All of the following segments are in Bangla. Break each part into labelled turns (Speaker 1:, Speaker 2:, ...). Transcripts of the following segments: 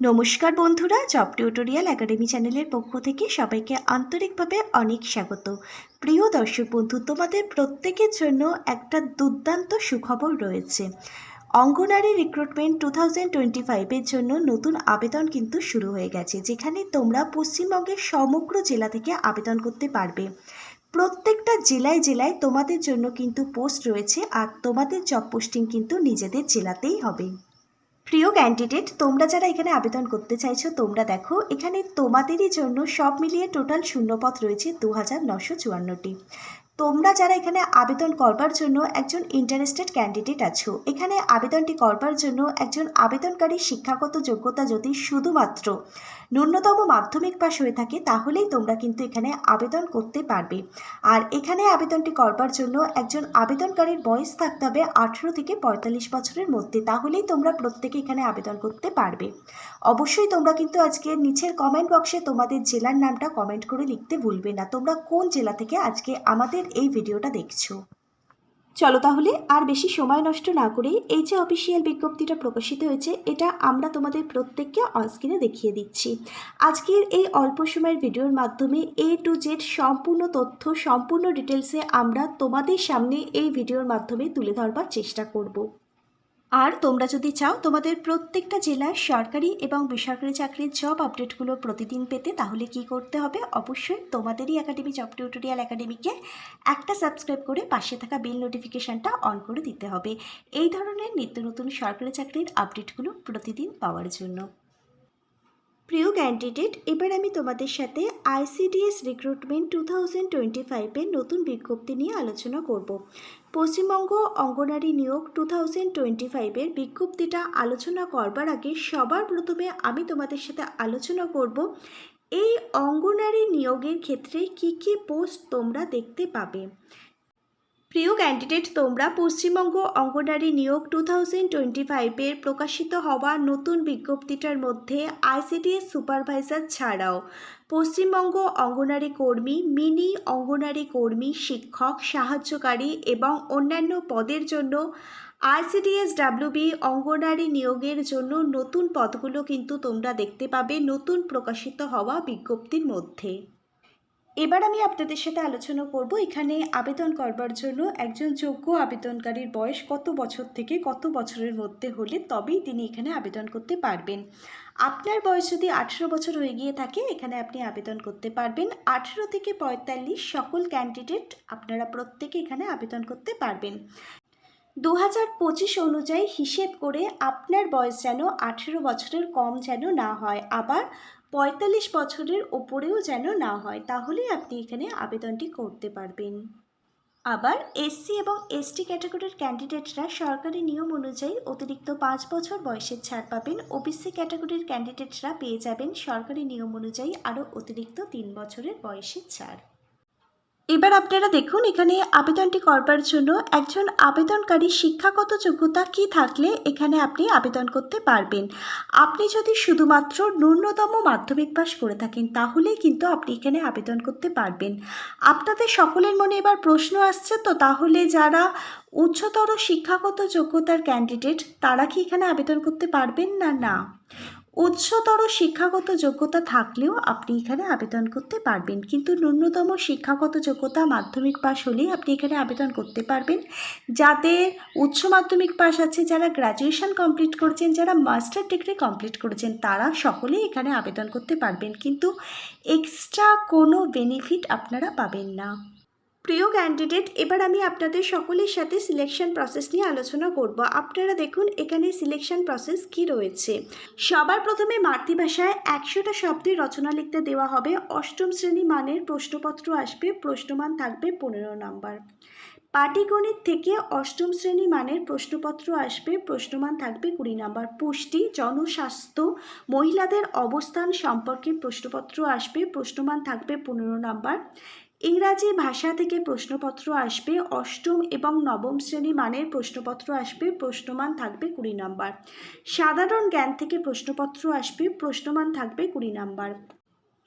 Speaker 1: নমস্কার বন্ধুরা, জব টিউটোরিয়াল একাডেমি চ্যানেলের পক্ষ থেকে সবাইকে আন্তরিকভাবে অনেক স্বাগত। প্রিয় দর্শক বন্ধু, তোমাদের প্রত্যেকের জন্য একটা দুর্দান্ত সুখবর রয়েছে। অঙ্গনারী রিক্রুটমেন্ট টু থাউজেন্ড টোয়েন্টি ফাইভের জন্য নতুন আবেদন কিন্তু শুরু হয়ে গেছে, যেখানে তোমরা পশ্চিমবঙ্গের সমগ্র জেলা থেকে আবেদন করতে পারবে। প্রত্যেকটা জেলায় জেলায় তোমাদের জন্য কিন্তু পোস্ট রয়েছে আর তোমাদের জব পোস্টিং কিন্তু নিজেদের জেলাতেই হবে। প্রিয় ক্যান্ডিডেট তোমরা যারা এখানে আবেদন করতে চাইছো, তোমরা দেখো, এখানে তোমাদেরই জন্য সব মিলিয়ে টোটাল শূন্যপথ রয়েছে দু হাজার নশো চুয়ান্নটি। তোমরা যারা এখানে আবেদন করবার জন্য একজন ইন্টারেস্টেড ক্যান্ডিডেট আছো, এখানে আবেদনটি করবার জন্য একজন আবেদনকারী শিক্ষাগত যোগ্যতা যদি শুধুমাত্র ন্যূনতম মাধ্যমিক পাশ হয়ে থাকে, তাহলেই তোমরা কিন্তু এখানে আবেদন করতে পারবে। আর এখানে আবেদনটি করবার জন্য একজন আবেদনকারীর বয়স থাকতে হবে আঠেরো থেকে পঁয়তাল্লিশ বছরের মধ্যে, তাহলেই তোমরা প্রত্যেকে এখানে আবেদন করতে পারবে। অবশ্যই তোমরা কিন্তু আজকে নিচের কমেন্ট বক্সে তোমাদের জেলার নামটা কমেন্ট করে লিখতে ভুলবে না। তোমরা কোন জেলা থেকে আজকে আমাদের এই ভিডিওটা দেখছ। চলো তাহলে আর বেশি সময় নষ্ট না করে এই যে অফিসিয়াল বিজ্ঞপ্তিটা প্রকাশিত হয়েছে, এটা আমরা তোমাদের প্রত্যেককে অনস্ক্রিনে দেখিয়ে দিচ্ছি। আজকের এই অল্প সময়ের ভিডিওর মাধ্যমে এ টু জেড সম্পূর্ণ তথ্য, সম্পূর্ণ ডিটেলসে আমরা তোমাদের সামনে এই ভিডিওর মাধ্যমে তুলে ধরবার চেষ্টা করব। আর তোমরা যদি চাও তোমাদের প্রত্যেকটা জেলার সরকারি এবং বেসরকারি চাকরির জব আপডেটগুলো প্রতিদিন পেতে, তাহলে কি করতে হবে? অবশ্যই তোমাদেরই একাডেমি জব টিউটোরিয়াল একাডেমিকে একটা সাবস্ক্রাইব করে পাশে থাকা বেল নোটিফিকেশানটা অন করে দিতে হবে। এই ধরনের নিত্য নতুন সরকারি চাকরির আপডেটগুলো প্রতিদিন পাওয়ার জন্য। প্রিয় ক্যান্ডিডেট এবার আমি তোমাদের সাথে ICDS recruitment two thousand twenty ফাইভের নতুন বিজ্ঞপ্তি নিয়ে আলোচনা করব। পশ্চিমবঙ্গ অঙ্গনারী নিয়োগ টু থাউজেন্ড টোয়েন্টি ফাইভের বিজ্ঞপ্তিটা আলোচনা করবার আগে সবার প্রথমে আমি তোমাদের সাথে আলোচনা করব, এই অঙ্গনারী নিয়োগের ক্ষেত্রে কি কি পোস্ট তোমরা দেখতে পাবে। প্রিয় ক্যান্ডিডেট তোমরা পশ্চিমবঙ্গ অঙ্গনারী নিয়োগ টু থাউজেন্ড টোয়েন্টি ফাইভের প্রকাশিত হওয়া নতুন বিজ্ঞপ্তিটার মধ্যে আইসিডিএস সুপারভাইজার ছাড়াও পশ্চিমবঙ্গ অঙ্গনারী কর্মী, মিনি অঙ্গনারী কর্মী, শিক্ষক, সাহায্যকারী এবং অন্যান্য পদের জন্য আইসিডিএস ডাব্লিউবি অঙ্গনারী নিয়োগের জন্য নতুন পদগুলো কিন্তু তোমরা দেখতে পাবে নতুন প্রকাশিত হওয়া বিজ্ঞপ্তির মধ্যে। এবার আমি আপনাদের সাথে আলোচনা করব এখানে আবেদন করবার জন্য একজন যোগ্য আবেদনকারীর বয়স কত বছর থেকে কত বছরের মধ্যে হলে তবেই তিনি এখানে আবেদন করতে পারবেন। আপনার বয়স যদি আঠেরো বছর হয়ে গিয়ে থাকে, এখানে আপনি আবেদন করতে পারবেন। আঠেরো থেকে পঁয়তাল্লিশ সকল ক্যান্ডিডেট আপনারা প্রত্যেকে এখানে আবেদন করতে পারবেন। দু হাজার পঁচিশ অনুযায়ী হিসেব করে আপনার বয়স যেন আঠেরো বছরের কম যেন না হয়। আবার পঁয়তাল্লিশ বছরের ওপরেও যেন না হয়, তাহলেই আপনি এখানে আবেদনটি করতে পারবেন। আবার এসসি এবং এসটি ক্যাটাগরির ক্যান্ডিডেটরা সরকারি নিয়ম অনুযায়ী অতিরিক্ত পাঁচ বছর বয়সের ছাড় পাবেন। ওবিসি ক্যাটাগরির ক্যান্ডিডেটরা পেয়ে যাবেন সরকারি নিয়ম অনুযায়ী আরও অতিরিক্ত তিন বছরের বয়সের ছাড়। এবার আপনারা দেখুন এখানে আবেদনটি করবার জন্য একজন আবেদনকারী শিক্ষাগত যোগ্যতা কি থাকলে এখানে আপনি আবেদন করতে পারবেন। আপনি যদি শুধুমাত্র ন্যূনতম মাধ্যমিক পাস করে থাকেন, তাহলেই কিন্তু আপনি এখানে আবেদন করতে পারবেন। আপনাদের সকলের মনে এবার প্রশ্ন আসছে, তো তাহলে যারা উচ্চতর শিক্ষাগত যোগ্যতার ক্যান্ডিডেট তারা কি এখানে আবেদন করতে পারবেন না না? উচ্চতর শিক্ষাগত যোগ্যতা থাকলেও আপনি এখানে আবেদন করতে পারবেন। কিন্তু ন্যূনতম শিক্ষাগত যোগ্যতা মাধ্যমিক পাশ হলেই আপনি এখানে আবেদন করতে পারবেন। যাদের উচ্চ মাধ্যমিক পাস আছে, যারা গ্র্যাজুয়েশন কমপ্লিট করেছেন, যারা মাস্টার ডিগ্রি কমপ্লিট করেছেন, তারা সকলেই এখানে আবেদন করতে পারবেন। কিন্তু এক্সট্রা কোনো বেনিফিট আপনারা পাবেন না। প্রিয় ক্যান্ডিডেট এবার আমি আপনাদের সকলের সাথে সিলেকশন প্রসেস নিয়ে আলোচনা করব। আপনারা দেখুন এখানে সিলেকশন প্রসেস কি রয়েছে। সবার প্রথমে মাতৃভাষায় একশোটা শব্দের রচনা লিখতে দেওয়া হবে। অষ্টম শ্রেণি মানের প্রশ্নপত্র আসবে, প্রশ্নমান থাকবে পনেরো নম্বর। পাটিগণিত থেকে অষ্টম শ্রেণি মানের প্রশ্নপত্র আসবে, প্রশ্নমান থাকবে কুড়ি নম্বর। পুষ্টি, জনস্বাস্থ্য, মহিলাদের অবস্থান সম্পর্কে প্রশ্নপত্র আসবে, প্রশ্নমান থাকবে পনেরো নম্বর। ইংরাজি ভাষা থেকে প্রশ্নপত্র আসবে, অষ্টম এবং নবম শ্রেণি মানের প্রশ্নপত্র আসবে, প্রশ্নমান থাকবে কুড়ি নম্বর। সাধারণ জ্ঞান থেকে প্রশ্নপত্র আসবে, প্রশ্নমান থাকবে কুড়ি নম্বর।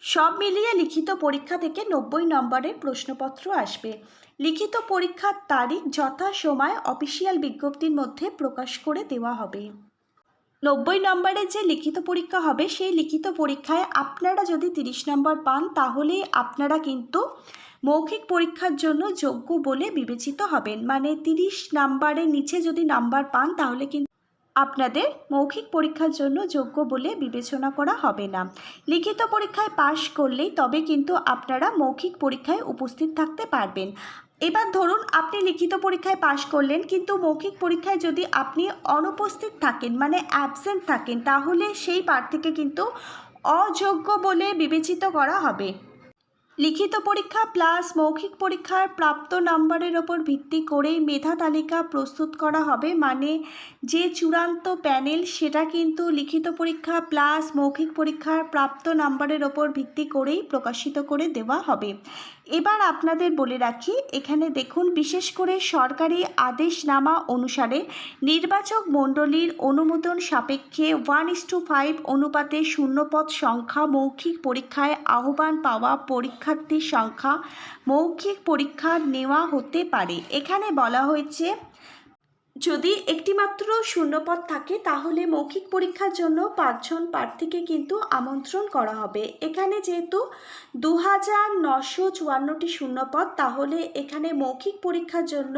Speaker 1: সব মিলিয়ে লিখিত পরীক্ষা থেকে নব্বই নম্বরের প্রশ্নপত্র আসবে। লিখিত পরীক্ষার তারিখ, যথা সময়, অফিসিয়াল বিজ্ঞপ্তির মধ্যে প্রকাশ করে দেওয়া হবে। নব্বই নম্বরের যে লিখিত পরীক্ষা হবে, সেই লিখিত পরীক্ষায় আপনারা যদি তিরিশ নম্বর পান তাহলে আপনারা কিন্তু মৌখিক পরীক্ষার জন্য যোগ্য বলে বিবেচিত হবেন। মানে তিরিশ নাম্বারের নিচে যদি নাম্বার পান, তাহলে কিন্তু আপনাদের মৌখিক পরীক্ষার জন্য যোগ্য বলে বিবেচনা করা হবে না। লিখিত পরীক্ষায় পাশ করলেই তবে কিন্তু আপনারা মৌখিক পরীক্ষায় উপস্থিত থাকতে পারবেন। এবার ধরুন আপনি লিখিত পরীক্ষায় পাশ করলেন, কিন্তু মৌখিক পরীক্ষায় যদি আপনি অনুপস্থিত থাকেন মানে অ্যাবসেন্ট থাকেন, তাহলে সেই প্রার্থীকে কিন্তু অযোগ্য বলে বিবেচিত করা হবে। লিখিত পরীক্ষা প্লাস মৌখিক পরীক্ষার প্রাপ্ত নাম্বারের ওপর ভিত্তি করেই মেধা তালিকা প্রস্তুত করা হবে। মানে যে চূড়ান্ত প্যানেল, সেটা কিন্তু লিখিত পরীক্ষা প্লাস মৌখিক পরীক্ষার প্রাপ্ত নাম্বারের ওপর ভিত্তি করেই প্রকাশিত করে দেওয়া হবে। এবার আপনাদের বলে রাখি, এখানে দেখুন, বিশেষ করে সরকারি আদেশনামা অনুসারে নির্বাচক মণ্ডলীর অনুমোদন সাপেক্ষে ওয়ান ইস টু ফাইভ অনুপাতে শূন্যপদ সংখ্যা মৌখিক পরীক্ষায় আহ্বান পাওয়া পরীক্ষার্থীর সংখ্যা মৌখিক পরীক্ষা নেওয়া হতে পারে। এখানে বলা হয়েছে যদি একটিমাত্র শূন্যপদ থাকে, তাহলে মৌখিক পরীক্ষার জন্য পাঁচজন প্রার্থীকে কিন্তু আমন্ত্রণ করা হবে। এখানে যেহেতু দু হাজার নশো চুয়ান্নটি শূন্যপদ, তাহলে এখানে মৌখিক পরীক্ষার জন্য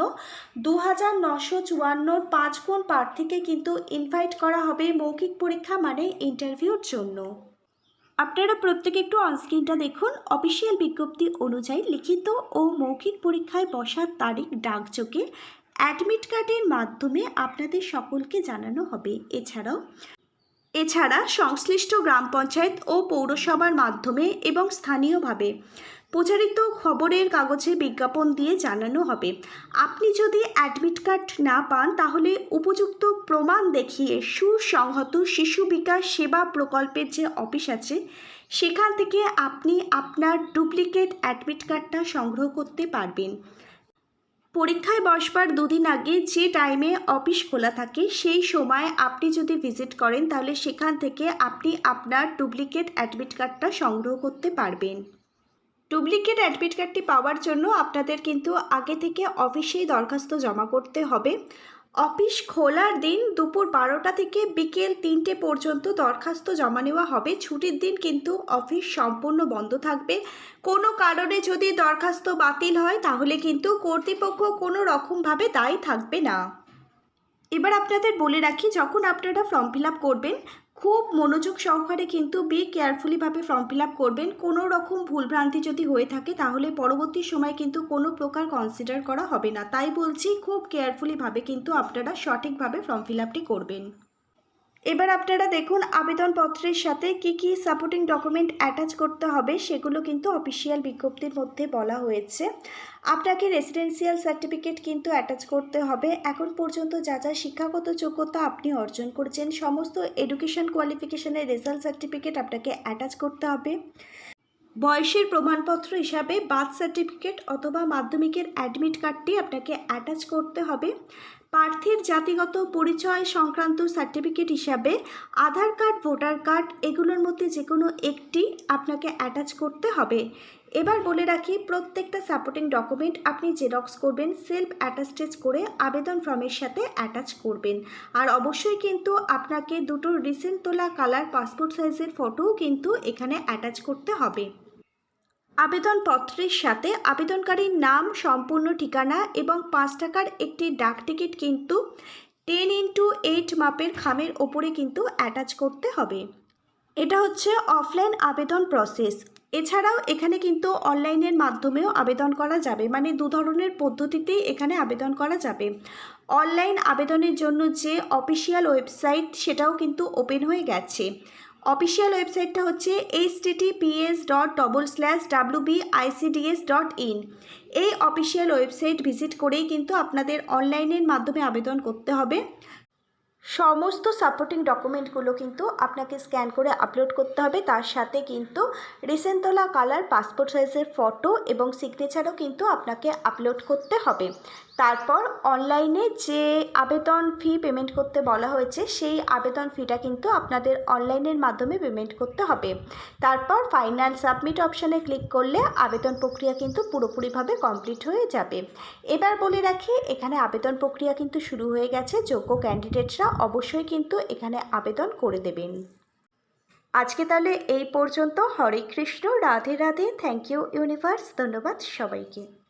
Speaker 1: দু হাজার নশো চুয়ান্নর পাঁচ গুণ প্রার্থীকে কিন্তু ইনভাইট করা হবে মৌখিক পরীক্ষা মানে ইন্টারভিউর জন্য। আপনারা প্রত্যেকে একটু অনস্ক্রিনটা দেখুন। অফিসিয়াল বিজ্ঞপ্তি অনুযায়ী লিখিত ও মৌখিক পরীক্ষায় বসার তারিখ ডাকযোগে অ্যাডমিট কার্ডের মাধ্যমে আপনাদের সকলকে জানানো হবে। এছাড়াও, এছাড়া সংশ্লিষ্ট গ্রাম পঞ্চায়েত ও পৌরসভার মাধ্যমে এবং স্থানীয়ভাবে প্রচারিত খবরের কাগজে বিজ্ঞাপন দিয়ে জানানো হবে। আপনি যদি অ্যাডমিট কার্ড না পান, তাহলে উপযুক্ত প্রমাণ দেখিয়ে সুসংহত শিশু বিকাশ সেবা প্রকল্পের যে অফিস আছে, সেখান থেকে আপনি আপনার ডুপ্লিকেট অ্যাডমিট কার্ডটা সংগ্রহ করতে পারবেন। পরীক্ষায় বসবার দুদিন আগে যে টাইমে অফিস খোলা থাকে, সেই সময় আপনি যদি ভিজিট করেন, তাহলে সেখান থেকে আপনি আপনার ডুপ্লিকেট অ্যাডমিট কার্ডটা সংগ্রহ করতে পারবেন। ডুপ্লিকেট অ্যাডমিট কার্ডটি পাওয়ার জন্য আপনাদের কিন্তু আগে থেকে অফিসেই দরখাস্ত জমা করতে হবে। অফিস খোলার দিন দুপুর বারোটা থেকে বিকেল তিনটে পর্যন্ত দরখাস্ত জমা নেওয়া হবে। ছুটির দিন কিন্তু অফিস সম্পূর্ণ বন্ধ থাকবে। কোনো কারণে যদি দরখাস্ত বাতিল হয়, তাহলে কিন্তু কর্তৃপক্ষ কোনো রকমভাবে দায়ী থাকবে না। এবার আপনাদের বলে রাখি, যখন আপনারা ফর্ম ফিল করবেন খুব মনোযোগ সহকারে কিন্তু বি কেয়ারফুলিভাবে ফর্ম ফিল আপ করবেন। কোনো রকম ভুলভ্রান্তি যদি হয়ে থাকে, তাহলে পরবর্তী সময় কিন্তু কোনো প্রকার কনসিডার করা হবে না। তাই বলছি, খুব কেয়ারফুলিভাবে কিন্তু আপনারা সঠিকভাবে ফর্ম ফিল আপটি করবেন। এবার আপনারা দেখুন আবেদনপত্রের সাথে কি কি সাপোর্টিং ডকুমেন্ট অ্যাটাচ করতে হবে, সেগুলো কিন্তু অফিসিয়াল বিজ্ঞপ্তির মধ্যে বলা হয়েছে। আপনাকে রেসিডেন্সিয়াল সার্টিফিকেট কিন্তু অ্যাটাচ করতে হবে। এখন পর্যন্ত যা যা শিক্ষাগত যোগ্যতা আপনি অর্জন করেছেন, সমস্ত এডুকেশন কোয়ালিফিকেশনের রেজাল্ট সার্টিফিকেট আপনাকে অ্যাটাচ করতে হবে। বয়সের প্রমাণপত্র হিসাবে বার্থ সার্টিফিকেট অথবা মাধ্যমিকের অ্যাডমিট কার্ডটি আপনাকে অ্যাটাচ করতে হবে। প্রার্থীর জাতিগত পরিচয় সংক্রান্ত সার্টিফিকেট হিসাবে আধার কার্ড, ভোটার কার্ড এগুলোর মধ্যে যে কোনো একটি আপনাকে অ্যাটাচ করতে হবে। এবার বলে রাখি, প্রত্যেকটা সাপোর্টিং ডকুমেন্ট আপনি জেরক্স করবেন সেলফ অ্যাটাস্টেজ করে আবেদন ফর্মের সাথে অ্যাটাচ করবেন। আর অবশ্যই কিন্তু আপনাকে দুটো রিসেন্ট তোলা কালার পাসপোর্ট সাইজের ফটোও কিন্তু এখানে অ্যাটাচ করতে হবে। আবেদনপত্রের সাথে আবেদনকারীর নাম, সম্পূর্ণ ঠিকানা এবং পাঁচ টাকার একটি ডাক টিকিট কিন্তু টেন ইন্টু এইট মাপের খামের ওপরে কিন্তু অ্যাটাচ করতে হবে। এটা হচ্ছে অফলাইন আবেদন প্রসেস। এছাড়াও এখানে কিন্তু অনলাইনের মাধ্যমেও আবেদন করা যাবে। মানে দু ধরনের পদ্ধতিতেই এখানে আবেদন করা যাবে। অনলাইন আবেদনের জন্য যে অফিসিয়াল ওয়েবসাইট, সেটাও কিন্তু ওপেন হয়ে গেছে। অফিসিয়াল ওয়েবসাইটটা হচ্ছে H TTPS dot double slash W ICDS dot in এই অফিসিয়াল ওয়েবসাইট ভিজিট করেই কিন্তু আপনাদের অনলাইনের মাধ্যমে আবেদন করতে হবে। সমস্ত সাপোর্টিং ডকুমেন্টগুলো কিন্তু আপনাকে স্ক্যান করে আপলোড করতে হবে। তার সাথে কিন্তু রিসেন্ট তোলা কালার পাসপোর্ট সাইজের ফটো এবং সিগনেচারও কিন্তু আপনাকে আপলোড করতে হবে। তারপর অনলাইনে যে আবেদন ফি পেমেন্ট করতে বলা হয়েছে, সেই আবেদন ফিটা কিন্তু আপনাদের অনলাইনের মাধ্যমে পেমেন্ট করতে হবে। তারপর ফাইনাল সাবমিট অপশানে ক্লিক করলে আবেদন প্রক্রিয়া কিন্তু পুরোপুরিভাবে কমপ্লিট হয়ে যাবে। এবার বলে রাখি, এখানে আবেদন প্রক্রিয়া কিন্তু শুরু হয়ে গেছে। যোগ্য ক্যান্ডিডেটরা অবশ্যই কিন্তু এখানে আবেদন করে দেবেন। আজকে তাহলে এই পর্যন্ত। Hare Krishna, Radhe Radhe. Thank you universe ধন্যবাদ সবাইকে।